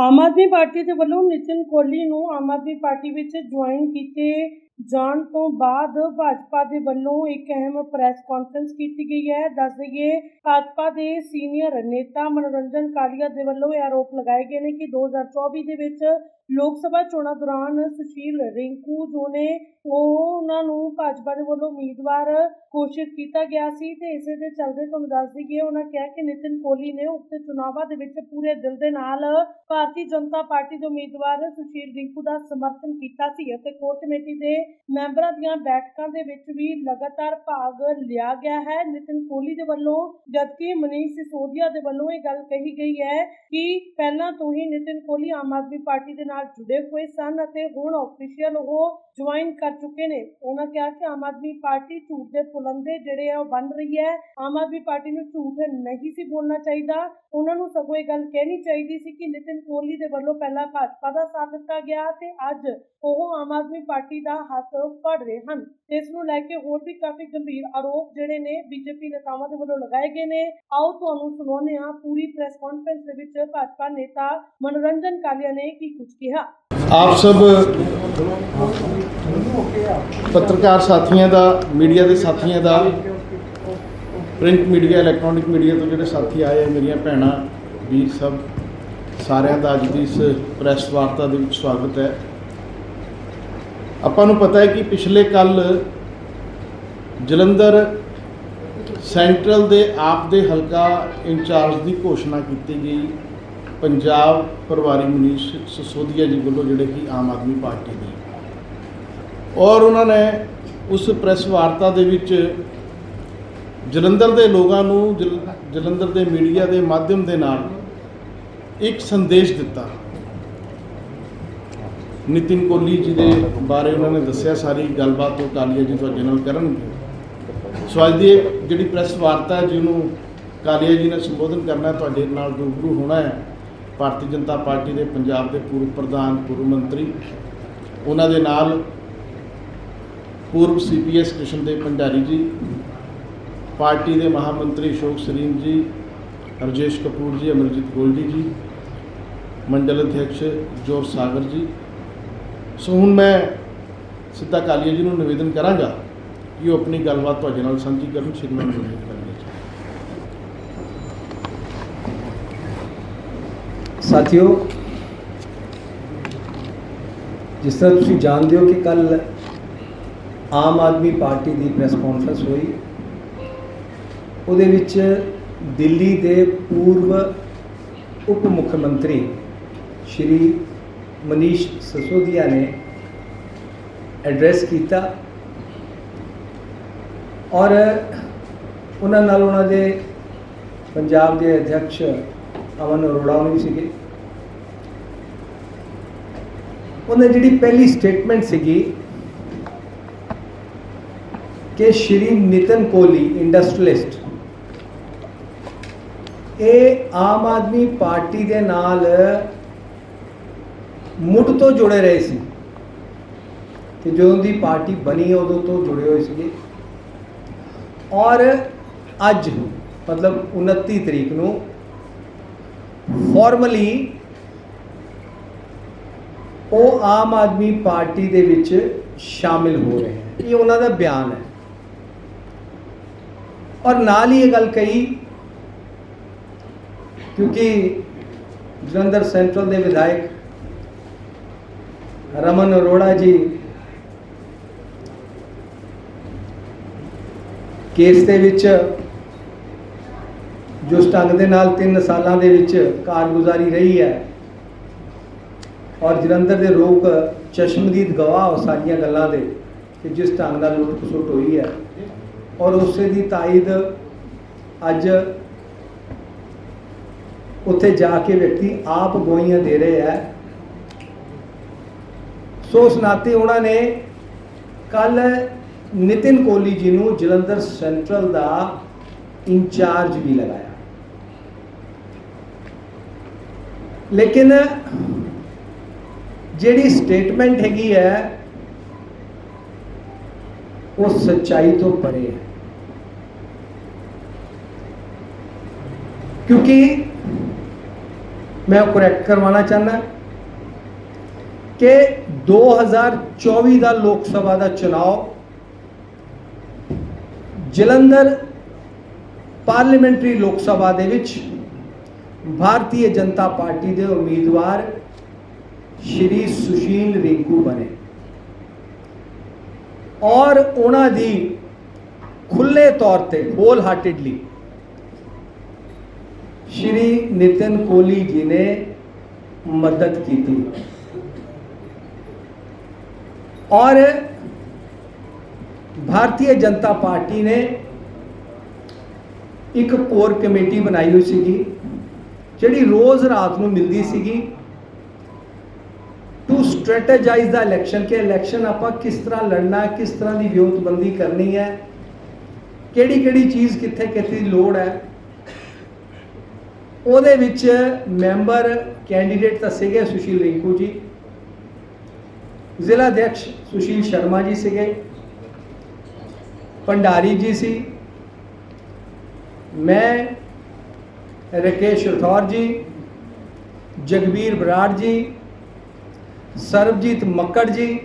ਆਮ Aadmi party ਦੇ ਵੱਲੋਂ ਨਿਤਿਨ ਕੋਹਲੀ ਨੂੰ ਆਮ ਆਦਮੀ ਪਾਰਟੀ ਵਿੱਚ ਜੁਆਇਨ ਕੀਤੇ ਜਾਣ ਤੋਂ ਬਾਅਦ ਭਾਜਪਾ ਦੇ ਵੱਲੋਂ ਇੱਕ ਅਹਿਮ ਪ੍ਰੈਸ ਕਾਨਫਰੰਸ ਕੀਤੀ ਗਈ ਹੈ। ਦੱਸ ਦਈਏ, ਭਾਜਪਾ ਦੇ ਸੀਨੀਅਰ ਨੇਤਾ ਮਨੋਰੰਜਨ ਕਾਲੀਆ ਦੇ ਵੱਲੋਂ ਇਹ ਆਰੋਪ ਲਗਾਏ ਗਏ ਨੇ ਕਿ 2024 ਦੇ ਵਿੱਚ ਲੋਕ ਸਭਾ ਚੋਣਾਂ ਦੌਰਾਨ ਸੁਸ਼ੀਲ ਰਿੰਕੂ ਜੋ ਨੇ, ਉਹ ਉਹਨਾਂ ਨੂੰ ਭਾਜਪਾ ਦੇ ਵੱਲੋਂ ਉਮੀਦਵਾਰ ਘੋਸ਼ਿਤ ਕੀਤਾ ਗਿਆ ਸੀ ਤੇ ਇਸੇ ਦੇ ਚੱਲਦੇ ਤੁਹਾਨੂੰ ਦੱਸ ਦਈਏ, ਉਹਨਾਂ ਕਿਹਾ ਕਿ ਨਿਤਿਨ ਕੋਹਲੀ ਨੇ ਉਕਤ ਚੁਣਾਵਾਂ ਦੇ ਵਿੱਚ ਪੂਰੇ ਦਿਲ ਦੇ ਨਾਲ ਭਾਰਤੀ ਜਨਤਾ ਪਾਰਟੀ ਦੇ ਉਮੀਦਵਾਰ ਸੁਸ਼ੀਲ ਰਿੰਕੂ ਦਾ ਸਮਰਥਨ ਕੀਤਾ ਸੀ ਅਤੇ ਕੋਰ ਕਮੇਟੀ ਦੇ ਮੈਂਬਰਾਂ ਦੀਆਂ ਬੈਠਕਾਂ ਦੇ ਵਿੱਚ ਵੀ ਲਗਾਤਾਰ ਭਾਗ ਲਿਆ ਗਿਆ ਹੈ। ਨਿਤਿਨ ਕੋਹਲੀ ਦੇ ਵੱਲੋਂ, ਜਦਕਿ ਮਨੀਸ਼ ਸਿਸੋਦੀਆ ਦੇ ਵੱਲੋਂ ਇਹ ਗੱਲ ਕਹੀ ਗਈ ਹੈ ਕਿ ਪਹਿਲਾਂ ਤੋਂ ਹੀ ਨਿਤਿਨ ਕੋਹਲੀ ਆਮ ਆਦਮੀ ਪਾਰਟੀ ਦੇ ਨਾਲ ਜੁੜੇ ਹੋਏ ਸਨ ਅਤੇ ਹੁਣ ਆਫੀਸ਼ੀਅਲ ਉਹ ਜੁਆਇਨ ਕਰ ਚੁੱਕੇ ਨੇ। ਉਹਨਾਂ ਕਿਹਾ ਕਿ ਆਮ ਆਦਮੀ ਪਾਰਟੀ ਝੂਠ ਦੇ ਪੁਲੰਦੇ ਜਿਹੜੇ ਆ ਉਹ ਬਣ ਰਹੀ ਹੈ। ਆਮ ਆਦਮੀ ਪਾਰਟੀ ਨੂੰ ਝੂਠ ਨਹੀਂ ਸੀ ਬੋਲਣਾ ਚਾਹੀਦਾ। ਉਹਨਾਂ ਨੂੰ ਸਗੋਂ ਇਹ ਗੱਲ ਕਹਿਣੀ ਚਾਹੀਦੀ ਸੀ ਕਿ ਨਿਤਿਨ ਕੋਹਲੀ ਦੇ ਵੱਲੋਂ ਪਹਿਲਾਂ ਭਾਜਪਾ ਦਾ ਸਾਥ ਦਿੱਤਾ ਗਿਆ ਤੇ ਅੱਜ ਉਹ ਆਮ ਆਦਮੀ ਪਾਰਟੀ ਦਾ ਹੱਥ ਫੜ ਰਹੇ ਹਨ। ਇਸ ਨੂੰ ਲੈ ਕੇ ਹੋਰ ਵੀ ਕਾਫੀ ਗੰਭੀਰ ਆਰੋਪ ਜਿਹੜੇ ਨੇ ਬੀਜੇਪੀ ਨੇਤਾਵਾਂ ਦੇ ਵੱਲੋਂ ਲਗਾਏ ਗਏ ਨੇ। ਆਓ ਤੁਹਾਨੂੰ ਸੁਣਾਉਂਦੇ ਹਾਂ ਪੂਰੀ ਪ੍ਰੈਸ ਕਾਨਫਰੰਸ ਦੇ ਵਿੱਚ ਭਾਜਪਾ ਨੇਤਾ ਮਨੋਰੰਜਨ ਕਾਲੀਆ ਨੇ ਕੀ ਕੁਝ ਕਿਹਾ। ਆਪ ਸਭ ਪੱਤਰਕਾਰ ਸਾਥੀਆਂ ਦਾ, ਮੀਡੀਆ ਦੇ ਸਾਥੀਆਂ ਦਾ, ਪ੍ਰਿੰਟ ਮੀਡੀਆ, ਇਲੈਕਟ੍ਰੋਨਿਕ ਮੀਡੀਆ ਤੋਂ ਜਿਹੜੇ ਸਾਥੀ ਆਏ ਮੇਰੀਆਂ ਭੈਣਾਂ, ਵੀਰ ਸਭ, ਸਾਰਿਆਂ ਦਾ ਅੱਜ ਦੀ ਇਸ ਪ੍ਰੈਸ ਵਾਰਤਾ ਦੇ ਵਿੱਚ ਸਵਾਗਤ ਹੈ। ਆਪਾਂ ਨੂੰ ਪਤਾ ਹੈ ਕਿ ਪਿਛਲੇ ਕੱਲ ਜਲੰਧਰ ਸੈਂਟਰਲ ਦੇ ਆਪ ਦੇ ਹਲਕਾ ਇੰਚਾਰਜ ਦੀ ਘੋਸ਼ਣਾ ਕੀਤੀ ਗਈ। ਪੰਜਾਬ ਪਰਿਵਾਰੀ ਮਨੀਸ਼ ਸਸੋਦੀਆ ਜੀ ਵੱਲੋਂ ਜਿਹੜੇ ਕਿ ਆਮ ਆਦਮੀ ਪਾਰਟੀ ਦੇ। ਔਰ ਉਹਨਾਂ ਨੇ ਉਸ ਪ੍ਰੈਸ ਵਾਰਤਾ ਦੇ ਵਿੱਚ ਜਲੰਧਰ ਦੇ ਲੋਕਾਂ ਨੂੰ, ਜਲ- ਜਲੰਧਰ ਦੇ ਮੀਡੀਆ ਦੇ ਮਾਧਿਅਮ ਦੇ ਨਾਲ ਇੱਕ ਸੰਦੇਸ਼ ਦਿੱਤਾ। ਨਿਤਿਨ ਕੋਹਲੀ ਜੀ ਦੇ ਬਾਰੇ ਉਹਨਾਂ ਨੇ ਦੱਸਿਆ, ਸਾਰੀ ਗੱਲਬਾਤ ਉਹ ਕਾਲੀਆ ਜੀ ਤੁਹਾਡੇ ਨਾਲ ਕਰਨਗੇ। ਸੋ ਅੱਜ ਦੀ ਜਿਹੜੀ ਪ੍ਰੈਸ ਵਾਰਤਾ ਜਿਹਨੂੰ ਕਾਲੀਆ ਜੀ ਨੇ ਸੰਬੋਧਨ ਕਰਨਾ ਤੁਹਾਡੇ ਨਾਲ ਰੂਬਰੂ ਹੋਣਾ ਹੈ। ਭਾਰਤੀ ਜਨਤਾ ਪਾਰਟੀ ਦੇ ਪੰਜਾਬ ਦੇ ਪੂਰਵ ਪ੍ਰਧਾਨ, ਪੂਰਵ ਮੰਤਰੀ, ਉਹਨਾਂ ਦੇ ਨਾਲ ਪੂਰਵ ਸੀਪੀਐਸ ਕ੍ਰਿਸ਼ਨਦੇਵ ਭੰਡਾਰੀ ਜੀ, ਪਾਰਟੀ ਦੇ ਮਹਾਮੰਤਰੀ ਅਸ਼ੋਕ ਸਰੀਨ ਜੀ, ਰਜੇਸ਼ ਕਪੂਰ ਜੀ, ਅਮਰਜੀਤ ਗੋਲਡੀ ਜੀ, ਮੰਡਲ ਅਧਿਕਸ਼ ਜੋਰ ਸਾਗਰ ਜੀ ਸੋ ਹੁਣ ਮੈਂ ਸਿੱਧਾ ਕਾਲੀਆ ਜੀ ਨੂੰ ਨਿਵੇਦਨ ਕਰਾਂਗਾ ਕਿ ਉਹ ਆਪਣੀ ਗੱਲਬਾਤ ਤੁਹਾਡੇ ਨਾਲ ਸਾਂਝੀ ਕਰਨ ਸ਼੍ਰੀਮਾਨ ਜੀ ਕਰਨਗੇ ਸਾਥੀਓ, ਜਿਸ ਤਰ੍ਹਾਂ ਤੁਸੀਂ ਜਾਣਦੇ ਹੋ ਕਿ ਕੱਲ ਆਮ ਆਦਮੀ ਪਾਰਟੀ ਦੀ ਪ੍ਰੈਸ ਕਾਨਫਰੰਸ ਹੋਈ, ਉਹਦੇ ਵਿੱਚ ਦਿੱਲੀ ਦੇ ਪੂਰਵ ਉਪ ਮੁੱਖ ਮੰਤਰੀ ਸ਼੍ਰੀ ਮਨੀਸ਼ ਸਸੋਦੀਆ ਨੇ ਐਡਰੈਸ ਕੀਤਾ ਔਰ ਉਹਨਾਂ ਨਾਲ ਉਹਨਾਂ ਦੇ ਪੰਜਾਬ ਦੇ ਅਧਿਕਸ਼ ਅਮਨ ਅਰੋੜਾ ਵੀ ਸੀਗੇ। ਉਹਨੇ ਜਿਹੜੀ ਪਹਿਲੀ ਸਟੇਟਮੈਂਟ ਸੀਗੀ ਕਿ ਸ਼੍ਰੀ ਨਿਤਨ ਕੋਹਲੀ ਇੰਡਸਟਰੀਲਿਸਟ ਇਹ ਆਮ ਆਦਮੀ ਪਾਰਟੀ ਦੇ ਨਾਲ ਮੁੱਢ ਤੋਂ ਜੁੜੇ ਰਹੇ ਸੀ। ਕਿ ਜਦੋਂ ਦੀ ਪਾਰਟੀ ਬਣੀ, ਉਦੋਂ ਤੋਂ ਜੁੜੇ ਹੋਏ ਸੀਗੇ। ਔਰ ਅੱਜ ਮਤਲਬ 29 ਤਰੀਕ ਨੂੰ ਫਾਰਮਲੀ ਉਹ ਆਮ ਆਦਮੀ ਪਾਰਟੀ ਦੇ ਵਿੱਚ ਸ਼ਾਮਿਲ ਹੋ ਰਹੇ ਹਨ ਇਹ ਉਹਨਾਂ ਦਾ ਬਿਆਨ ਹੈ। ਔਰ ਨਾਲ ਹੀ ਇਹ ਗੱਲ ਕਹੀ, ਕਿਉਂਕਿ ਜਲੰਧਰ ਸੈਂਟਰਲ ਦੇ ਵਿਧਾਇਕ ਰਮਨ ਅਰੋੜਾ ਜੀ ਕੇਸ ਦੇ ਵਿੱਚ ਜੋ ਢੰਗ ਦੇ ਨਾਲ 3 ਸਾਲਾਂ ਦੇ ਵਿੱਚ ਕਾਰਗੁਜ਼ਾਰੀ ਰਹੀ ਹੈ ਔਰ ਜਲੰਧਰ ਦੇ ਲੋਕ ਚਸ਼ਮਦੀਦ ਗਵਾਹ ਹੋ ਸਾਰੀਆਂ ਗੱਲਾਂ ਦੇ ਕਿ ਜਿਸ ਢੰਗ ਨਾਲ ਲੁੱਟ ਖਸੁੱਟ ਹੋਈ ਹੈ ਔਰ ਉਸੇ ਦੀ ਤਾਇਦ ਅੱਜ ਉੱਥੇ ਜਾ ਕੇ ਵਿਅਕਤੀ ਆਪ ਗਵਾਹੀਆਂ ਦੇ ਰਹੇ ਹੈ। ਸੋ ਉਸ ਨਾਤੇ ਉਹਨਾਂ ਨੇ ਕੱਲ ਨਿਤਿਨ ਕੋਹਲੀ ਜੀ ਨੂੰ ਜਲੰਧਰ ਸੈਂਟਰਲ ਦਾ ਇੰਚਾਰਜ ਵੀ ਲਗਾਇਆ। ਲੇਕਿਨ ਜਿਹੜੀ ਸਟੇਟਮੈਂਟ ਹੈਗੀ ਹੈ, ਉਹ ਸੱਚਾਈ ਤੋਂ ਪਰੇ ਹੈ। ਕਿਉਂਕਿ ਮੈਂ ਉਹ ਕਰੈਕਟ ਕਰਵਾਉਣਾ ਚਾਹੁੰਦਾ ਕਿ 2024 ਦਾ ਲੋਕ ਸਭਾ ਦਾ ਚੁਣਾਵ ਜਲੰਧਰ ਪਾਰਲੀਮੈਂਟਰੀ ਲੋਕ ਸਭਾ ਦੇ ਵਿੱਚ ਭਾਰਤੀ ਜਨਤਾ ਪਾਰਟੀ ਦੇ ਉਮੀਦਵਾਰ ਸ਼੍ਰੀ ਸੁਸ਼ੀਲ ਰਿੰਕੂ ਬਣੇ। ਔਰ ਉਹਨਾਂ ਦੀ ਖੁੱਲੇ ਤੌਰ ਤੇ ਹੋਲ ਹਾਰਟedly ਸ਼੍ਰੀ ਨਿਤਿਨ ਕੋਹਲੀ ਜੀ ਨੇ ਮਦਦ ਕੀਤੀ। ਔਰ ਭਾਰਤੀ ਜਨਤਾ ਪਾਰਟੀ ਨੇ ਇੱਕ ਕੋਰ ਕਮੇਟੀ ਬਣਾਈ ਹੋਈ ਸੀਗੀ ਜਿਹੜੀ ਰੋਜ਼ ਰਾਤ ਨੂੰ ਮਿਲਦੀ ਸੀਗੀ ਟੂ ਸਟ੍ਰੈਟੇਜਾਈਜ਼ ਦਾ ਇਲੈਕਸ਼ਨ ਕਿ ਇਲੈਕਸ਼ਨ ਆਪਾਂ ਕਿਸ ਤਰ੍ਹਾਂ ਲੜਨਾ ਕਿਸ ਤਰ੍ਹਾਂ ਦੀ ਵਿਉਂਤਬੰਦੀ ਕਰਨੀ ਹੈ ਕਿਹੜੀ ਕਿਹੜੀ ਚੀਜ਼ ਕਿੱਥੇ ਕਿੱਥੇ ਦੀ ਲੋੜ ਹੈ ਉਹਦੇ ਵਿੱਚ ਮੈਂਬਰ ਕੈਂਡੀਡੇਟ ਤਾਂ ਸੀਗੇ ਸੁਸ਼ੀਲ ਰਿੰਕੂ ਜੀ ਜ਼ਿਲ੍ਹਾ ਅਧਿਕਸ਼ ਸੁਸ਼ੀਲ ਸ਼ਰਮਾ ਜੀ ਸੀਗੇ ਭੰਡਾਰੀ ਜੀ ਸੀ ਮੈਂ ਰਕੇਸ਼ ਰਥੌਰ ਜੀ ਜਗਬੀਰ ਬਰਾੜ ਜੀ ਸਰਬਜੀਤ ਮੱਕੜ ਜੀ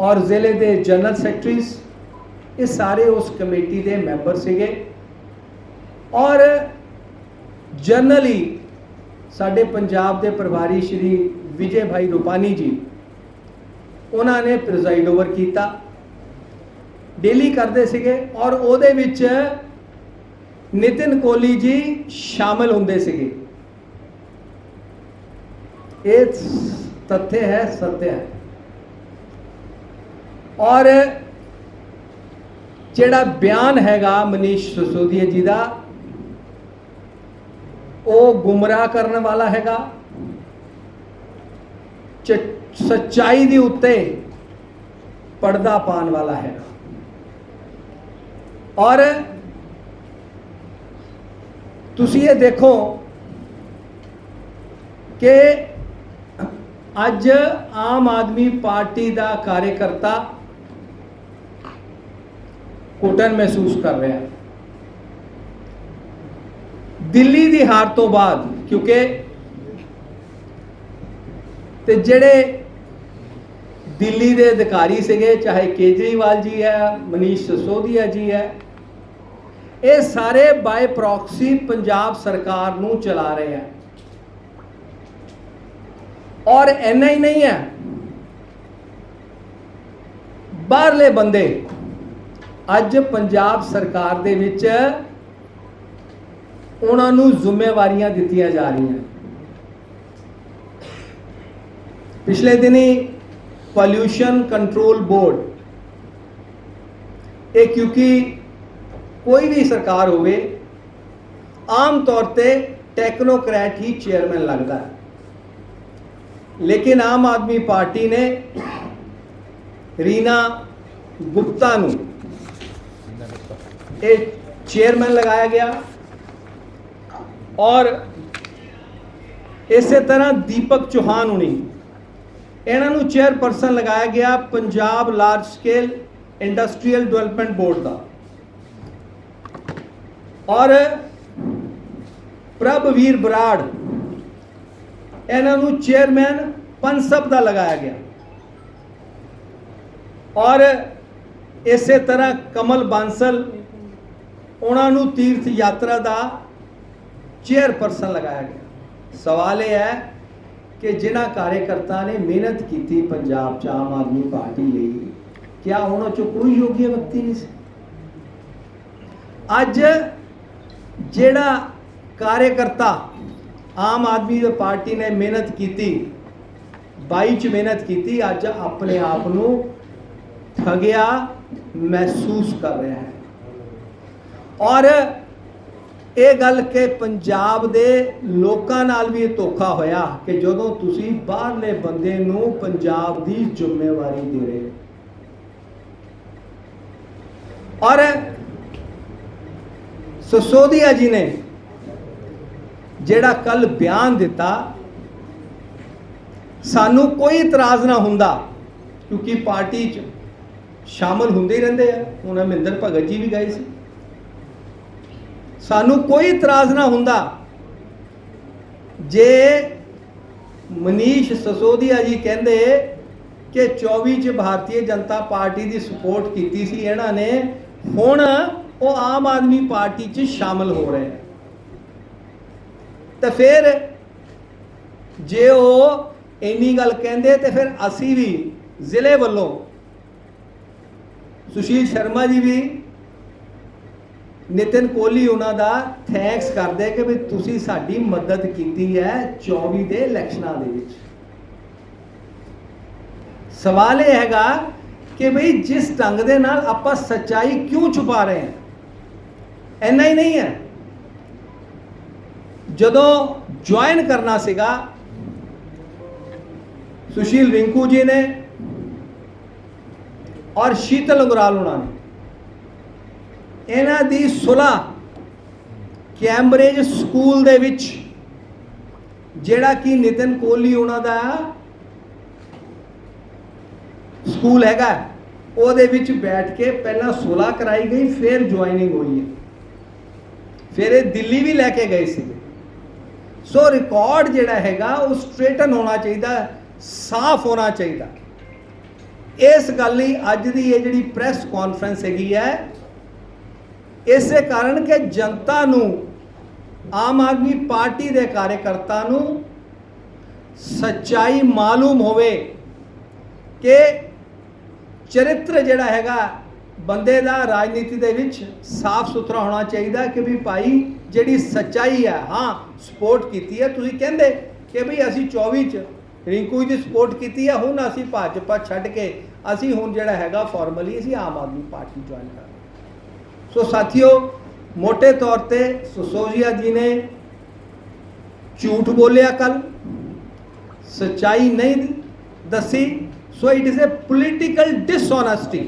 ਔਰ ਜ਼ਿਲ੍ਹੇ ਦੇ ਜਨਰਲ ਸੈਕਟਰੀਜ਼ ਇਹ ਸਾਰੇ ਉਸ ਕਮੇਟੀ ਦੇ ਮੈਂਬਰ ਸੀਗੇ ਔਰ ਜਨਰਲੀ ਸਾਡੇ ਪੰਜਾਬ ਦੇ ਪ੍ਰਭਾਰੀ ਸ਼੍ਰੀ ਵਿਜੇ ਭਾਈ ਰੂਪਾਨੀ ਜੀ ਉਹਨਾਂ ਨੇ ਪ੍ਰੀਜ਼ਾਈਡ ਓਵਰ ਕੀਤਾ। ਡੇਲੀ ਕਰਦੇ ਸੀਗੇ ਔਰ ਉਹਦੇ ਵਿੱਚ ਨਿਤਿਨ ਕੋਹਲੀ ਜੀ ਸ਼ਾਮਲ ਹੁੰਦੇ ਸੀਗੇ। ਇਹ ਤੱਥਯ ਹੈ ਸत्य ਹੈ। ਔਰ ਜਿਹੜਾ ਬਿਆਨ ਹੈਗਾ ਮਨੀਸ਼ ਸਸੋਦੀਆ ਜੀ ਦਾ, ਉਹ ਗੁੰਮਰਾਹ ਕਰਨ ਵਾਲਾ ਹੈਗਾ। ਸੱਚਾਈ ਦੇ ਉੱਤੇ ਪਰਦਾ ਪਾਉਣ ਵਾਲਾ ਹੈਗਾ ਔਰ ਤੁਸੀਂ ਇਹ ਦੇਖੋ ਕਿ ਅੱਜ ਆਮ ਆਦਮੀ ਪਾਰਟੀ ਦਾ ਕਾਰਜਕਰਤਾ ਘੁਟਨ ਮਹਿਸੂਸ ਕਰ ਰਿਹਾ ਹੈ ਦਿੱਲੀ ਦੀ ਹਾਰ ਤੋਂ ਬਾਅਦ ਕਿਉਂਕਿ ਤੇ ਜਿਹੜੇ ਦਿੱਲੀ ਦੇ ਅਧਿਕਾਰੀ ਸੀਗੇ, ਚਾਹੇ ਕੇਜਰੀਵਾਲ ਜੀ ਹੈ, ਮਨੀਸ਼ ਸਸੋਦੀਆ ਜੀ ਹੈ, ਇਹ ਸਾਰੇ ਬਾਈ ਪ੍ਰੋਕਸੀ ਪੰਜਾਬ ਸਰਕਾਰ ਨੂੰ ਚਲਾ ਰਹੇ ਹੈ ਔਰ ਇੰਨਾ ਹੀ ਨਹੀਂ ਹੈ। ਬਾਹਰਲੇ ਬੰਦੇ ਅੱਜ ਪੰਜਾਬ ਸਰਕਾਰ ਦੇ ਵਿੱਚ ਉਹਨਾਂ ਨੂੰ ਜ਼ਿੰਮੇਵਾਰੀਆਂ ਦਿੱਤੀਆਂ ਜਾ ਰਹੀਆਂ। ਪਿਛਲੇ ਦਿਨੀ ਪੋਲਿਊਸ਼ਨ ਕੰਟਰੋਲ ਬੋਰਡ ਇਹ ਕਿਉਂਕਿ ਕੋਈ ਵੀ ਸਰਕਾਰ ਹੋਵੇ, ਆਮ ਤੌਰ ਤੇ ਟੈਕਨੋਕ੍ਰੈਟ ਹੀ ਚੇਅਰਮੈਨ ਲੱਗਦਾ ਹੈ। ਲੇਕਿਨ ਆਮ ਆਦਮੀ ਪਾਰਟੀ ਨੇ ਰੀਨਾ ਗੁਪਤਾ ਨੂੰ ਇਹ ਚੇਅਰਮੈਨ ਲਗਾਇਆ ਗਿਆ ਔਰ ਇਸੇ ਤਰ੍ਹਾਂ ਦੀਪਕ ਚੌਹਾਨ ਹੁਣੀ ਇਹਨਾਂ ਨੂੰ ਚੇਅਰਪਰਸਨ ਲਗਾਇਆ ਗਿਆ Punjab large scale industrial development board ਦਾ। ਔਰ ਪ੍ਰਭਵੀਰ ਬਰਾੜ, ਇਹਨਾਂ ਨੂੰ ਚੇਅਰਮੈਨ ਪਨਸਬ ਦਾ ਲਗਾਇਆ ਗਿਆ। ਔਰ ਇਸੇ ਤਰ੍ਹਾਂ ਕਮਲ ਬਾਂਸਲ, ਉਹਨਾਂ ਨੂੰ ਤੀਰਥ ਯਾਤਰਾ ਦਾ ਚੇਅਰਪਰਸਨ ਲਗਾਇਆ ਗਿਆ। ਸਵਾਲ ਇਹ ਹੈ ਕਿ ਜਿਨ੍ਹਾਂ ਕਾਰਜਕਰਤਾ ਨੇ ਮਿਹਨਤ ਕੀਤੀ ਪੰਜਾਬ 'ਚ ਆਮ ਆਦਮੀ ਪਾਰਟੀ ਲਈ, ਕਿਆ ਉਹਨਾਂ 'ਚੋਂ ਕੋਈ ਯੋਗੀ ਵਿਅਕਤੀ ਨਹੀਂ ਸੀ? ਅੱਜ ਜਿਹੜਾ ਕਾਰਜਕਰਤਾ ਆਮ ਆਦਮੀ ਪਾਰਟੀ ਨੇ ਮਿਹਨਤ ਕੀਤੀ 22 ਚ ਮਿਹਨਤ ਕੀਤੀ, ਅੱਜ ਆਪਣੇ ਆਪ ਨੂੰ ਠਗਿਆ ਮਹਿਸੂਸ ਕਰ ਰਿਹਾ ਹੈ। ਔਰ ਇਹ ਗੱਲ ਕਿ ਪੰਜਾਬ ਦੇ ਲੋਕਾਂ ਨਾਲ ਵੀ ਇਹ ਧੋਖਾ ਹੋਇਆ ਕਿ ਜਦੋਂ ਤੁਸੀਂ ਬਾਹਰਲੇ ਬੰਦੇ ਨੂੰ ਪੰਜਾਬ ਦੀ ਜ਼ਿੰਮੇਵਾਰੀ ਦੇ ਰਹੇ ਹੋ। ਔਰ ਸਸੋਦੀਆ ਜੀ ਨੇ ਜਿਹੜਾ ਕੱਲ ਬਿਆਨ ਦਿੱਤਾ, ਸਾਨੂੰ ਕੋਈ ਇਤਰਾਜ਼ ਨਾ ਹੁੰਦਾ, ਕਿਉਂਕਿ ਪਾਰਟੀ 'ਚ ਸ਼ਾਮਲ ਹੁੰਦੇ ਹੀ ਰਹਿੰਦੇ ਆ। ਹੁਣ ਅਮਿੰਦਰ ਭਗਤ ਜੀ ਵੀ ਗਏ ਸੀ। ਸਾਨੂੰ ਕੋਈ ਇਤਰਾਜ਼ ਨਾ ਹੁੰਦਾ। ਜੇ ਮਨੀਸ਼ ਸਸੋਦੀਆ ਜੀ ਕਹਿੰਦੇ ਕਿ 24 ਚ ਭਾਰਤੀ ਜਨਤਾ ਪਾਰਟੀ ਦੀ ਸਪੋਰਟ ਕੀਤੀ ਸੀ, ਇਹਨਾਂ ਨੇ ਹੁਣ ਉਹ ਆਮ ਆਦਮੀ ਪਾਰਟੀ ਚ ਸ਼ਾਮਲ ਹੋ ਰਹੇ ਨੇ। ਤੇ ਫਿਰ ਜੇ ਉਹ ਇੰਨੀ ਗੱਲ ਕਹਿੰਦੇ, ਤੇ ਫਿਰ ਅਸੀਂ ਵੀ ਜ਼ਿਲ੍ਹੇ ਵੱਲੋਂ ਸੁਸ਼ੀਲ ਸ਼ਰਮਾ ਜੀ ਵੀ ਨਿਤਿਨ ਕੋਹਲੀ ਉਹਨਾਂ ਦਾ ਥੈਂਕਸ ਕਰਦੇ ਕਿ ਵੀ ਤੁਸੀਂ ਸਾਡੀ ਮਦਦ ਕੀਤੀ ਹੈ 24 ਦੇ ਇਲੈਕਸ਼ਨਾਂ ਦੇ ਵਿੱਚ। ਸਵਾਲ ਇਹ ਹੈਗਾ ਕਿ ਭਈ ਜਿਸ ਢੰਗ ਦੇ ਨਾਲ ਆਪਾਂ ਸੱਚਾਈ ਕਿਉਂ ਛੁਪਾ ਰਹੇ ਹਾਂ? ਇੰਨਾ ਹੀ ਨਹੀਂ ਹੈ। ਜਦੋਂ ਜੁਆਇਨ ਕਰਨਾ ਸੀਗਾ, ਸੁਸ਼ੀਲ ਰਿੰਕੂ ਜੀ ਨੇ ਔਰ ਸ਼ੀਤਲ ਅੰਗਰਾਲ ਉਹਨਾਂ ਨੇ। ਇਹਨਾਂ ਦੀ ਸੁਲ੍ਹਾ ਕੈਂਬਰੇਜ ਸਕੂਲ ਦੇ ਵਿੱਚ, ਜਿਹੜਾ ਕਿ ਨਿਤਨ ਕੋਹਲੀ ਉਹਨਾਂ ਦਾ ਸਕੂਲ ਹੈਗਾ, ਉਹਦੇ ਵਿੱਚ ਬੈਠ ਕੇ ਪਹਿਲਾਂ ਸੁਲ੍ਹਾ ਕਰਾਈ ਗਈ, ਫਿਰ ਜੁਆਇਨਿੰਗ ਹੋਈ ਹੈ। ਫਿਰ ਇਹ ਦਿੱਲੀ ਵੀ ਲੈ ਕੇ ਗਏ ਸੀਗੇ। ਸੋ ਰਿਕਾਰਡ ਜਿਹੜਾ ਹੈਗਾ, ਉਹ ਸਟ੍ਰੇਟਨ ਹੋਣਾ ਚਾਹੀਦਾ, ਸਾਫ਼ ਹੋਣਾ ਚਾਹੀਦਾ। ਇਸ ਗੱਲ ਲਈ ਅੱਜ ਦੀ ਇਹ ਜਿਹੜੀ ਪ੍ਰੈਸ ਕਾਨਫਰੰਸ ਹੈਗੀ ਹੈ ਇਸੇ ਕਾਰਨ ਕਿ ਜਨਤਾ ਨੂੰ, ਆਮ ਆਦਮੀ ਪਾਰਟੀ ਦੇ ਕਾਰਜਕਰਤਾ ਨੂੰ ਸੱਚਾਈ ਮਾਲੂਮ ਹੋਵੇ ਕਿ ਚਰਿੱਤਰ ਜਿਹੜਾ ਹੈਗਾ ਬੰਦੇ ਦਾ ਰਾਜਨੀਤੀ ਦੇ ਵਿੱਚ ਸਾਫ਼ ਸੁਥਰਾ ਹੋਣਾ ਚਾਹੀਦਾ ਕਿ ਵੀ ਭਾਈ ਜਿਹੜੀ ਸੱਚਾਈ ਹੈ ਹਾਂ, ਸਪੋਰਟ ਕੀਤੀ ਹੈ ਤੁਸੀਂ ਕਹਿੰਦੇ ਕਿ ਵੀ ਅਸੀਂ 24 ਚ ਰਿੰਕੂ ਜੀ ਦੀ ਸਪੋਰਟ ਕੀਤੀ ਹੈ ਹੁਣ ਅਸੀਂ ਭਾਜਪਾ ਛੱਡ ਕੇ ਅਸੀਂ ਹੁਣ ਜਿਹੜਾ ਹੈਗਾ ਫਾਰਮਲੀ ਅਸੀਂ ਆਮ ਆਦਮੀ ਪਾਰਟੀ ਜੁਆਇਨ ਕਰ ਸੋ ਸਾਥੀਓ ਮੋٹے ਤੌਰ ਤੇ ਸੋਸੋਜੀਆ ਜੀ ਨੇ ਝੂਠ ਬੋਲਿਆ ਕੱਲ, ਸਚਾਈ ਨਹੀਂ ਦੱਸੀ, so it is a political dishonesty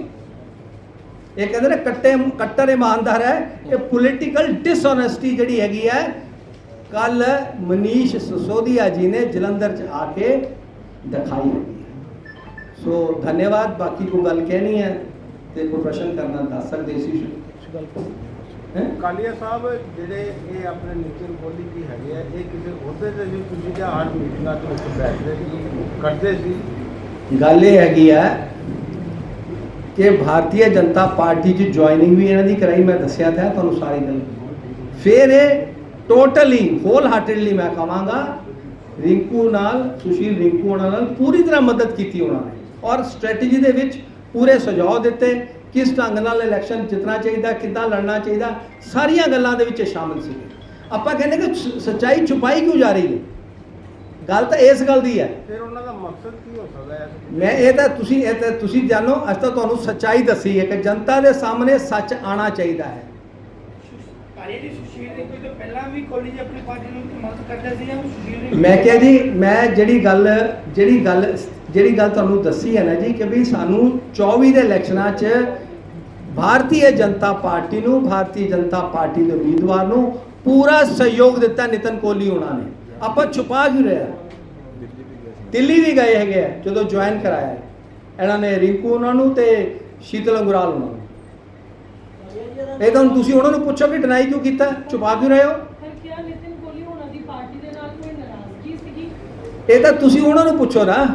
ਇਹ ਕਹਿੰਦੇ ਨੇ ਕੱਟੇ ਕੱਟਰ ਇਮਾਨਦਾਰ ਹੈ, ਇਹ ਪੋਲੀਟੀਕਲ ਡਿਸਓਨੈਸਟੀ ਜਿਹੜੀ ਹੈਗੀ ਹੈ, ਕੱਲ ਮਨੀਸ਼ ਸਸੋਦੀਆ ਜੀ ਨੇ ਜਲੰਧਰ ਚ ਆ ਕੇ ਦਿਖਾਈ ਹੈਗੀ ਸੋ ਧੰਨਵਾਦ, ਬਾਕੀ ਕੋਈ ਗੱਲ ਕਹਿਣੀ ਹੈ ਤੇ ਕੋਈ ਪ੍ਰਸ਼ਨ ਕਰਨਾ ਦੱਸ ਸਕਦੇ ਸੀ ਹੈ ਕਾਲੀਆ ਸਾਹਿਬ ਜਿਹੜੇ ਇਹ ਆਪਣੇ ਨਿਤਿਨ ਕੋਹਲੀ ਜੀ ਹੈਗੇ ਆ ਇਹ ਕਿਸੇ ਅਹੁਦੇ ਤੇ ਵੀ ਤੁਸੀਂ ਜਾਂ ਆਠ ਮੀਟਿੰਗਾਂ ਤੋਂ ਉੱਤੇ ਬੈਠਦੇ ਸੀ ਕਰਦੇ ਸੀ? ਗੱਲ ਇਹ ਹੈਗੀ ਆ ਕਿ ਭਾਰਤੀ ਜਨਤਾ ਪਾਰਟੀ 'ਚ ਜੁਆਇਨਿੰਗ ਵੀ ਇਹਨਾਂ ਦੀ ਕਰਾਈ ਮੈਂ ਦੱਸਿਆ ਤਾਂ ਤੁਹਾਨੂੰ ਸਾਰੀ ਗੱਲ। ਫਿਰ ਇਹ ਟੋਟਲੀ ਹੋਲ ਹਾਰਟedly ਮੈਂ ਕਹਾਂਗਾ ਰਿੰਕੂ ਨਾਲ ਸੁਸ਼ੀਲ ਰਿੰਕੂ ਉਹਨਾਂ ਨਾਲ ਪੂਰੀ ਤਰ੍ਹਾਂ ਮਦਦ ਕੀਤੀ ਉਹਨਾਂ ਨੇ। ਔਰ ਸਟ੍ਰੈਟਜੀ ਦੇ ਵਿੱਚ ਪੂਰੇ ਸੁਝਾਅ ਦਿੱਤੇ। ਕਿਸ ਢੰਗ ਨਾਲ ਇਲੈਕਸ਼ਨ ਜਿੱਤਣਾ ਚਾਹੀਦਾ ਕਿੱਦਾਂ ਲੜਨਾ ਚਾਹੀਦਾ ਸਾਰੀਆਂ ਗੱਲਾਂ ਦੇ ਵਿੱਚ ਸ਼ਾਮਲ ਸੀ ਆਪਾਂ ਕਹਿੰਦੇ ਕਿ ਸੱਚਾਈ ਛੁਪਾਈ ਕਿਉਂ ਜਾ ਰਹੀ ਹੈ? ਗੱਲ ਤਾਂ ਇਸ ਗੱਲ ਦੀ ਹੈ। ਫਿਰ ਉਹਨਾਂ ਦਾ ਮਕਸਦ ਕੀ ਹੋ ਸਕਦਾ ਹੈ? ਮੈਂ ਇਹ ਤਾਂ ਤੁਸੀਂ ਇਹ ਤਾਂ ਤੁਸੀਂ ਜਾਣੋ ਅੱਜ ਤਾਂ ਤੁਹਾਨੂੰ ਸੱਚਾਈ ਦੱਸੀ ਹੈ ਕਿ ਜਨਤਾ ਦੇ ਸਾਹਮਣੇ ਸੱਚ ਆਣਾ ਚਾਹੀਦਾ ਹੈ। ਕਾਲੀ ਜੀ ਸੁਸ਼ੀਲ ਨੇ ਕੋਈ ਤਾਂ ਪਹਿਲਾਂ ਵੀ ਕੋਲੀ ਜੀ ਆਪਣੀ ਪਾਰਟੀ ਨੂੰ ਮਦਦ ਕਰਦੇ ਸੀ ਜਾਂ ਉਹ ਸੁਸ਼ੀਲ ਨੇ ਮੈਂ ਕਿਹਾ ਜੀ ਮੈਂ ਜਿਹੜੀ ਗੱਲ ਜਿਹੜੀ ਗੱਲ ਜਿਹੜੀ ਗੱਲ ਤੁਹਾਨੂੰ ਦੱਸੀ ਹੈ ਨਾ ਜੀ ਕਿ ਵੀ ਸਾਨੂੰ 24 ਦੇ ਇਲੈਕਸ਼ਨਾਂ 'ਚ ਭਾਰਤੀ ਜਨਤਾ ਪਾਰਟੀ ਨੂੰ ਭਾਰਤੀ ਜਨਤਾ ਪਾਰਟੀ ਦੇ ਉਮੀਦਵਾਰ ਨੂੰ ਪੂਰਾ ਸਹਿਯੋਗ ਦਿੱਤਾ ਨਿਤਨ ਕੋਹਲੀ ਉਹਨਾਂ ਨੇ। ਆਪਾਂ ਛੁਪਾ ਕਿਉਂ ਰਿਹਾ ਦਿੱਲੀ ਵੀ ਗਏ ਹੈਗੇ ਆ ਜਦੋਂ ਜੁਆਇਨ ਕਰਾਇਆ। ਇਹਨਾਂ ਨੇ ਰਿੰਕੂ ਉਹਨਾਂ ਨੂੰ ਤੇ ਸ਼ੀਤਲ ਅੰਗੁਰਾਲ ਉਹਨਾਂ ਨੂੰ। ਇਹ ਤਾਂ ਤੁਸੀਂ ਉਹਨਾਂ ਨੂੰ ਪੁੱਛੋ ਕਿ ਡਿਨਾਈ ਕਿਉਂ ਕੀਤਾ? ਛੁਪਾ ਕਿਉਂ ਰਹੇ ਹੋ? ਇਹ ਤਾਂ ਤੁਸੀਂ ਉਹਨਾਂ ਨੂੰ ਪੁੱਛੋ ਨਾ।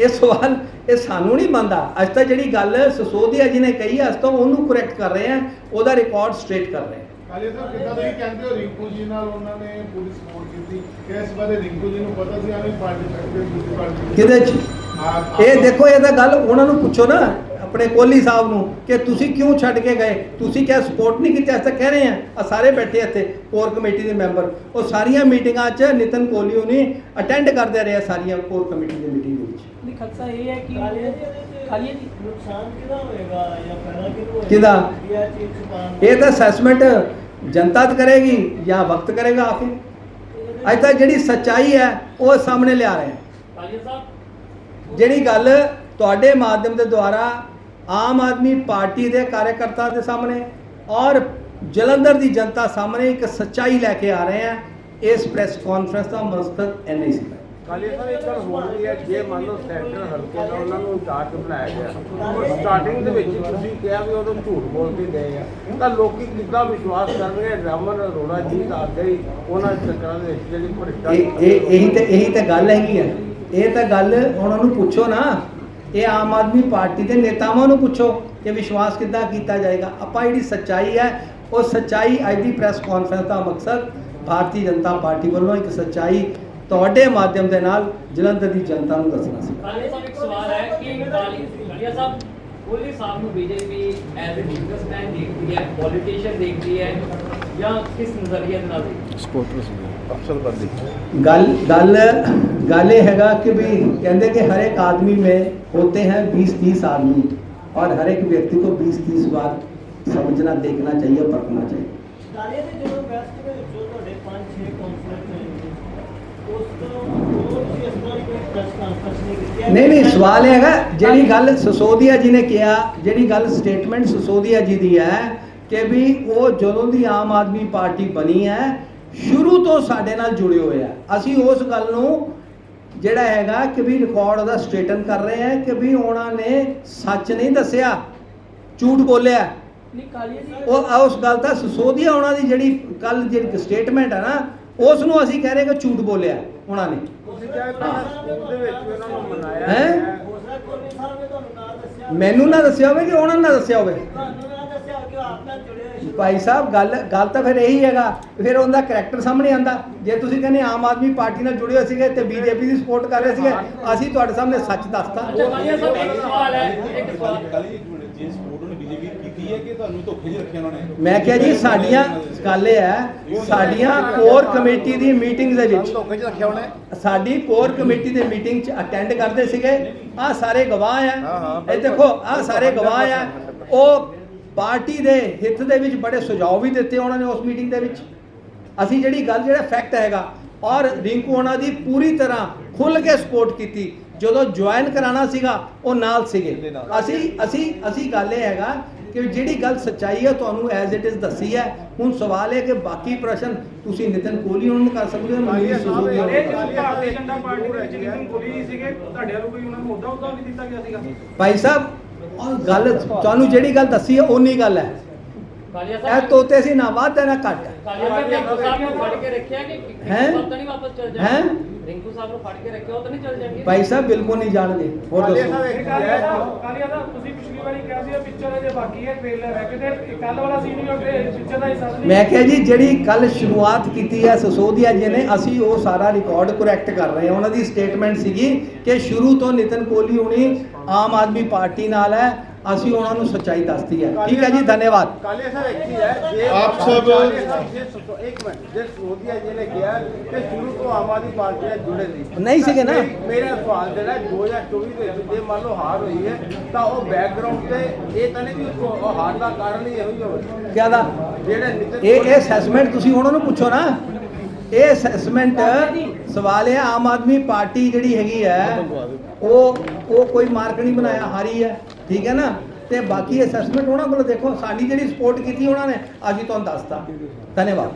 ਇਹ ਸਵਾਲ ਇਹ ਸਾਨੂੰ ਨਹੀਂ ਬੰਦਾ। ਅੱਜ ਤਾਂ ਜਿਹੜੀ ਗੱਲ ਸਸੋਦੀਆ ਜੀ ਨੇ ਕਹੀ ਹੈ ਅੱਜ ਤਾਂ ਉਹਨੂੰ ਕਰੈਕਟ ਕਰ ਰਹੇ ਆ ਉਹਦਾ ਰਿਕਾਰਡ ਸਟ੍ਰੇਟ ਕਰ ਰਹੇ ਆ। ਕਾਲੀ ਸਾਹਿਬ ਕਿੱਦਾਂ ਤੁਸੀਂ ਕਹਿੰਦੇ ਹੋ ਰਿੰਕੂ ਜੀ ਨਾਲ ਉਹਨਾਂ ਨੇ ਪੂਰੀ ਸਪੋਰਟ ਕੀਤੀ? ਇਸ ਬਾਰੇ ਰਿੰਕੂ ਜੀ ਨੂੰ ਪਤਾ ਸੀ ਆਵੇਂ ਪਾਰਟੀ ਦੂਜੀ ਪਾਰਟੀ ਕਿਹਦੇ ਚ? ਇਹ ਦੇਖੋ ਇਹ ਤਾਂ ਗੱਲ ਉਹਨਾਂ ਨੂੰ ਪੁੱਛੋ ਨਾ ਆਪਣੇ ਕੋਹਲੀ ਸਾਹਿਬ ਨੂੰ ਕਿ ਤੁਸੀਂ ਕਿਉਂ ਛੱਡ ਕੇ ਗਏ? ਤੁਸੀਂ ਕਿਆ ਸਪੋਰਟ ਨਹੀਂ ਕੀਤੀ? ਐਸਾ ਕਹਿ ਰਹੇ ਆ ਆ ਸਾਰੇ ਬੈਠੇ ਇੱਥੇ ਕੋਰ ਕਮੇਟੀ ਦੇ ਮੈਂਬਰ। ਉਹ ਸਾਰੀਆਂ ਮੀਟਿੰਗਾਂ 'ਚ ਨਿਤਨ ਕੋਹਲੀ ਉਹਨੇ ਅਟੈਂਡ ਕਰਦੇ ਰਹੇ ਸਾਰੀਆਂ ਕੋਰ ਕਮੇਟੀ ਦੀ ਮੀਟਿੰਗ ਦੇ ਵਿੱਚ। ਨਹੀਂ ਖਦਸ਼ਾ ਇਹ ਹੈ ਕਿ ਖਾਲੀ ਜੀ। ਨੁਕਸਾਨ ਕਿਹਦਾ ਹੋਏਗਾ ਜਾਂ ਫਾਇਦਾ ਕਿਹਦਾ ਹੋਏਗਾ? ਕਿਹਦਾ? ਇਹ ਚੀਜ਼ ਛੁਪਾਉਣ ਇਹ ਤਾਂ ਅਸੈਸਮੈਂਟ ਜਨਤਾ ਤ ਕਰੇਗੀ ਜਾਂ ਵਕਤ ਕਰੇਗਾ ਆ ਕੇ ਅੱਜ ਤਾਂ ਜਿਹੜੀ ਸੱਚਾਈ ਹੈ ਉਹ ਸਾਹਮਣੇ ਲਿਆ ਰਹੇ ਆ ਕਾਲੀ ਸਾਹਿਬ ਜਿਹੜੀ ਗੱਲ ਤੁਹਾਡੇ ਮਾਧਿਅਮ ਦੇ ਦੁਆਰਾ ਆਮ ਆਦਮੀ ਪਾਰਟੀ ਦੇ ਕਾਰਜਕਰਤਾ ਦੇ ਸਾਹਮਣੇ ਔਰ ਜਲੰਧਰ ਦੀ ਜਨਤਾ ਸਾਹਮਣੇ ਇੱਕ ਸੱਚਾਈ ਲੈ ਕੇ ਆ ਰਹੇ ਆ ਇਸ ਪ੍ਰੈਸ ਕਾਨਫਰੰਸ ਦਾ ਮਕਸਦ ਐਨਾ ਹੀ ਸੀ ਕਾਲੀ ਸਾਹਿਬ ਇੱਕ ਗੱਲ ਹੋਰ ਵੀ ਹੈ, ਜੇ ਮੰਨ ਲਓ ਸੈਂਟਰ ਹਲਕੇ ਦਾ ਉਹਨਾਂ ਨੂੰ ਇੰਚਾਰਜ ਬਣਾਇਆ ਗਿਆ ਸਟਾਰਟਿੰਗ ਦੇ ਵਿੱਚ ਤੁਸੀਂ ਕਿਹਾ ਵੀ ਉਦੋਂ ਝੂਠ ਬੋਲ ਕੇ ਗਏ ਆ। ਤਾਂ ਲੋਕੀ ਕਿੱਦਾਂ ਵਿਸ਼ਵਾਸ ਕਰਨਗੇ? ਰਮਨ ਅਰੋੜਾ ਜੀ ਦਾ ਅੱਗੇ ਉਹਨਾਂ ਚੱਕਰਾਂ ਦੇ ਵਿੱਚ ਜਿਹੜੀ ਭ੍ਰਿਸ਼ਟਾਚਾਰ ਇਹ ਇਹੀ ਤੇ ਇਹੀ ਤੇ ਗੱਲ ਹੈਗੀ ਹੈ ਇਹ ਤਾਂ ਗੱਲ ਉਹਨਾਂ ਨੂੰ ਪੁੱਛੋ ਨਾ। ਇਹ ਆਮ ਆਦਮੀ ਪਾਰਟੀ ਦੇ ਨੇਤਾਵਾਂ ਨੂੰ ਪੁੱਛੋ ਕਿ ਵਿਸ਼ਵਾਸ ਕਿੱਦਾਂ ਕੀਤਾ ਜਾਏਗਾ। ਆਪਾਂ ਜਿਹੜੀ ਸੱਚਾਈ ਹੈ, ਉਹ ਸੱਚਾਈ ਅੱਜ ਦੀ ਪ੍ਰੈਸ ਕਾਨਫਰੰਸ ਦਾ ਮਕਸਦ, ਭਾਰਤੀ ਜਨਤਾ ਪਾਰਟੀ ਵੱਲੋਂ ਇੱਕ ਸੱਚਾਈ ਤੁਹਾਡੇ ਮਾਧਿਅਮ ਦੇ ਨਾਲ ਜਲੰਧਰ ਦੀ ਜਨਤਾ ਨੂੰ ਦੱਸਣਾ ਸੀ ਕਾਲੀ ਸਾਹਿਬ ਇੱਕ ਸਵਾਲ ਹੈ ਕਿ ਕਾਲੀ ਗੜੀਆ ਸਾਹਿਬ ਕੋਹਲੀ ਸਾਹਿਬ ਨੂੰ ਬੀਜੇਪੀ ਐਜ਼ ਅ ਬਿਜ਼ਨਸਮੈਨ ਦੇਖਦੀ ਹੈ ਪੋਲੀਟੀਸ਼ੀਅਨ ਦੇਖਦੀ ਹੈ ਜਾਂ ਕਿਸ ਨਜ਼ਰੀਏ ਦੇ ਨਾਲ ਦੇਖਦੀ ਹੈ ਸਪੋਰਟਰ ਸੀ ਅਫਸਰਬੰਦੀ ਗੱਲ ਗੱਲ ਗੱਲ ਇਹ ਹੈਗਾ कि भी कहते कि हर एक आदमी में होते हैं 20 30 आदमी और हर एक व्यक्ति को 20 30 बार समझना देखना चाहिए परखना चाहिए ਨਹੀਂ। ਨਹੀਂ ਸਵਾਲ ਇਹ ਹੈਗਾ ਜਿਹੜੀ ਗੱਲ ਸਸੋਦੀਆ ਜੀ ਨੇ ਕਿਹਾ ਜਿਹੜੀ ਗੱਲ ਸਟੇਟਮੈਂਟ ਸਸੋਦੀਆ ਜੀ ਦੀ ਹੈ ਕਿ ਵੀ ਉਹ ਜਦੋਂ ਦੀ ਆਮ ਆਦਮੀ ਪਾਰਟੀ ਬਣੀ ਹੈ ਸ਼ੁਰੂ ਤੋਂ ਸਾਡੇ ਨਾਲ ਜੁੜੇ ਹੋਏ ਆ ਅਸੀਂ ਉਸ ਗੱਲ ਨੂੰ ਜਿਹੜਾ ਹੈਗਾ ਕਿ ਵੀ ਰਿਕਾਰਡ ਉਹਦਾ ਸਟੇਟਨ ਕਰ ਰਹੇ ਆ ਕਿ ਵੀ ਉਹਨਾਂ ਨੇ ਸੱਚ ਨਹੀਂ ਦੱਸਿਆ ਝੂਠ ਬੋਲਿਆ ਨਹੀਂ ਕਾਲੀਆ ਜੀ ਉਹ ਉਸ ਗੱਲ ਦਾ ਸਸੋਦੀਆ ਉਹਨਾਂ ਦੀ ਜਿਹੜੀ ਕੱਲ ਜਿਹੜੀ ਸਟੇਟਮੈਂਟ ਹੈ ਨਾ ਉਸ ਨੂੰ ਅਸੀਂ ਕਹਿ ਰਹੇ ਕਿ ਝੂਠ ਬੋਲਿਆ ਉਹਨਾਂ ਨੇ। ਤੁਸੀਂ ਮੈਨੂੰ ਨਾ ਦੱਸਿਆ ਹੋਵੇ ਕਿ ਉਹਨਾਂ ਨੇ ਨਾ ਦੱਸਿਆ ਹੋਵੇ। ਭਾਈ ਸਾਹਿਬ, ਗੱਲ ਗੱਲ ਤਾਂ ਫਿਰ ਇਹੀ ਹੈਗਾ। ਫਿਰ ਉਹਦਾ ਕਰੈਕਟਰ ਸਾਹਮਣੇ ਆਂਦਾ ਜੇ ਤੁਸੀਂ ਕਹਿੰਦੇ ਆਮ ਆਦਮੀ ਪਾਰਟੀ ਨਾਲ ਜੁੜੇ ਹੋਏ ਸੀਗੇ ਤੇ ਬੀਜੇਪੀ ਦੀ ਸਪੋਰਟ ਕਰ ਰਹੇ ਸੀਗੇ, ਅਸੀਂ ਤੁਹਾਡੇ ਸਾਹਮਣੇ ਸੱਚ ਦੱਸਤਾ ਅੱਛਾ ਕਾਲੀਆ ਸਾਹਿਬ ਇੱਕ ਸਵਾਲ ਹੈ ਕਿ ਤੁਹਾਨੂੰ ਧੋਖੇ 'ਚ ਰੱਖਿਆ ਉਹਨਾਂ ਨੇ? ਮੈਂ ਕਿਹਾ ਜੀ ਸਾਡੀਆਂ ਗੱਲ ਇਹ ਹੈ ਸਾਡੀਆਂ ਕੋਰ ਕਮੇਟੀ ਦੀ ਮੀਟਿੰਗ ਦੇ ਵਿੱਚ ਧੋਖੇ 'ਚ ਰੱਖਿਆ ਉਹਨੇ? ਸਾਡੀ ਕੋਰ ਕਮੇਟੀ ਦੇ ਮੀਟਿੰਗ 'ਚ ਅਟੈਂਡ ਕਰਦੇ ਸੀਗੇ। ਆ ਸਾਰੇ ਗਵਾਹ ਆ। ਇਹ ਦੇਖੋ ਆ ਸਾਰੇ ਗਵਾਹ ਆ। ਉਹ ਪਾਰਟੀ ਦੇ ਹਿੱਤ ਦੇ ਵਿੱਚ ਬੜੇ ਸੁਝਾਅ ਵੀ ਦਿੱਤੇ ਉਹਨਾਂ ਨੇ ਉਸ ਮੀਟਿੰਗ ਦੇ ਵਿੱਚ। ਅਸੀਂ ਜਿਹੜੀ ਗੱਲ ਜਿਹੜਾ ਫੈਕਟ ਹੈਗਾ ਔਰ ਰਿੰਕੂ ਉਹਨਾਂ ਦੀ ਪੂਰੀ ਤਰ੍ਹਾਂ ਖੁੱਲ ਕੇ ਸਪੋਰਟ ਕੀਤੀ। ਜਦੋਂ ਜੁਆਇਨ ਕਰਾਣਾ ਸੀਗਾ ਉਹ ਨਾਲ ਸੀਗੇ। ਅਸੀਂ ਅਸੀਂ ਅਸੀਂ ਗੱਲ ਇਹ ਹੈਗਾ ਕਿ ਜਿਹੜੀ ਗੱਲ ਸੱਚਾਈ ਹੈ ਤੁਹਾਨੂੰ ਐਜ਼ ਇਟ ਇਜ਼ ਦੱਸੀ ਹੈ ਹੁਣ ਸਵਾਲ ਹੈ ਕਿ ਬਾਕੀ ਪ੍ਰਸ਼ਨ ਤੁਸੀਂ ਨਿਤਨ ਕੋਹਲੀ ਉਹਨਾਂ ਨੂੰ ਕਰ ਸਕਦੇ ਹੋ ਮਨੀਸ਼ ਸਿਸੋਦੀਆ ਨੂੰ ਇਹ ਭਾਰਤੀ ਜਨਤਾ ਪਾਰਟੀ ਦੇ ਵਿੱਚ ਨਿਤਿਨ ਗੋਲੀ ਸੀਗੇ ਤੁਹਾਡੇ ਵੱਲੋਂ ਕੋਈ ਉਹਨਾਂ ਨੂੰ ਮੁੱਦਾ ਉਦਾਂ ਵੀ ਦਿੱਤਾ ਗਿਆ ਸੀਗਾ? ਭਾਈ ਸਾਹਿਬ ਉਹ ਗੱਲ ਤੁਹਾਨੂੰ ਜਿਹੜੀ ਗੱਲ ਦੱਸੀ ਹੈ ਓਨੀ ਗੱਲ ਹੈ। ਇਹ ਤੋਤੇ ਸੀ ਨਾ ਵੱਧ ਹੈ ਨਾ ਘੱਟ। ਰਿੰਕੂ ਸਾਹਿਬ ਨੂੰ ਫੜ ਕੇ ਰੱਖਿਆ ਕਿ ਹੈਂ? ਰਿੰਕੂ ਸਾਹਿਬ ਤਾਂ ਨਹੀਂ ਵਾਪਸ ਚਲ ਹੈਂ? ਜਾਣਗੇ ਰਿੰਕੂ ਸਾਹਿਬ ਨੂੰ ਫੜ ਕੇ ਰੱਖਿਆ ਉਹ ਤਾਂ ਨਹੀਂ ਚਲ ਜਾਣਗੇ? ਭਾਈ ਸਾਹਿਬ ਬਿਲਕੁਲ ਨਹੀਂ ਜਾਣਗੇ। ਹੋਰ ਕਾਲੀਆ ਦੱਸੋ। ਸਾਹਿਬ ਇੱਕ ਕਾਲੀਆ ਜੈ ਸਾਹਿਬ ਕਾਲੀਆ ਸਾਹਿਬ ਤੁਸੀਂ ਪਿਛਲੀ ਵਾਰੀ ਕਿਹਾ ਸੀ ਪਿਕਚਰ ਅਜੇ ਬਾਕੀ ਹੈ ਟ੍ਰੇਲਰ ਹੈ ਕਿਤੇ ਕੱਲ ਵਾਲਾ ਸੀਨ ਹੀ ਉੱਤੇ ਪਿਕਚਰ ਦਾ ਹਿੱਸਾ ਨਹੀਂ ਮੈਂ ਕਿਹਾ ਜੀ ਜਿਹੜੀ ਕੱਲ ਸ਼ੁਰੂਆਤ ਕੀਤੀ ਹੈ ਸਸੋਦੀਆ ਜੀ ਨੇ ਅਸੀਂ ਉਹ ਸਾਰਾ ਰਿਕਾਰਡ ਕਰੈਕਟ ਕਰ ਰਹੇ ਹਾਂ। ਉਹਨਾਂ ਦੀ ਸਟੇਟਮੈਂਟ ਸੀਗੀ ਕਿ ਸ਼ੁਰੂ ਤੋਂ ਨਿਤਨ ਕੋਹਲੀ ਹੁਣੀ ਆਮ ਆਦਮੀ ਪਾਰਟੀ ਨਾਲ ਹੈ। ਅਸੀਂ ਉਹਨਾਂ ਨੂੰ ਸੱਚਾਈ ਦੱਸਤੀ ਹੈ। ਠੀਕ ਹੈ ਜੀ ਧੰਨਵਾਦ। ਕਾਲੀਆ ਸਾਹਿਬ ਇੱਕ ਚੀਜ਼ ਹੈ ਜੇ ਆਪ ਸਭ- ਇੱਕ ਮਿੰਟ ਜੇ ਸੋਧੀਆ ਜੀ ਨੇ ਕਿਹਾ ਕਿ ਸ਼ੁਰੂ ਤੋਂ ਆਮ ਆਦਮੀ ਪਾਰਟੀ ਨਾਲ ਜੁੜੇ ਸੀ। ਨਹੀਂ ਸੀਗੇ ਨਾ। ਮੇਰੀ- ਸਵਾਲ ਜਿਹੜਾ 2024 ਦੇ ਵਿੱਚ ਜੇ ਮੰਨ ਲਓ ਹਾਰ ਹੋਈ ਹੈ ਤਾਂ ਉਹ ਬੈਕਗ੍ਰਾਉਂਡ ਤੇ ਇਹ ਤਾਂ ਨਹੀਂ ਵੀ ਉਹ ਹਾਰ ਦਾ ਕਾਰਨ ਹੀ ਇਹੋ ਹੀ ਹੋਵੇ। ਕਿਆ ਦਾ? ਜਿਹੜੇ ਇਹ ਅਸੈਸਮੈਂਟ ਤੁਸੀਂ ਉਹਨਾਂ ਨੂੰ ਪੁੱਛੋ ਨਾ। ਇਹ ਅਸੈਸਮੈਂਟ ਸਵਾਲ ਇਹ ਹੈ, ਆਮ ਆਦਮੀ ਪਾਰਟੀ ਜਿਹੜੀ ਹੈਗੀ ਹੈ ਉਹ ਉਹ ਕੋਈ ਮਾਰਕ ਨਹੀਂ ਬਣਾਇਆ ਹਾਰੀ ਹੈ ਠੀਕ ਹੈ ਨਾ? ਤੇ ਬਾਕੀ ਅਸੈਸਮੈਂਟ ਉਹਨਾਂ ਕੋਲ ਦੇਖੋ ਸਾਡੀ ਜਿਹੜੀ ਸਪੋਰਟ ਕੀਤੀ ਉਹਨਾਂ ਨੇ ਅਸੀਂ ਤੁਹਾਨੂੰ ਦੱਸਤਾ। ਧੰਨਵਾਦ।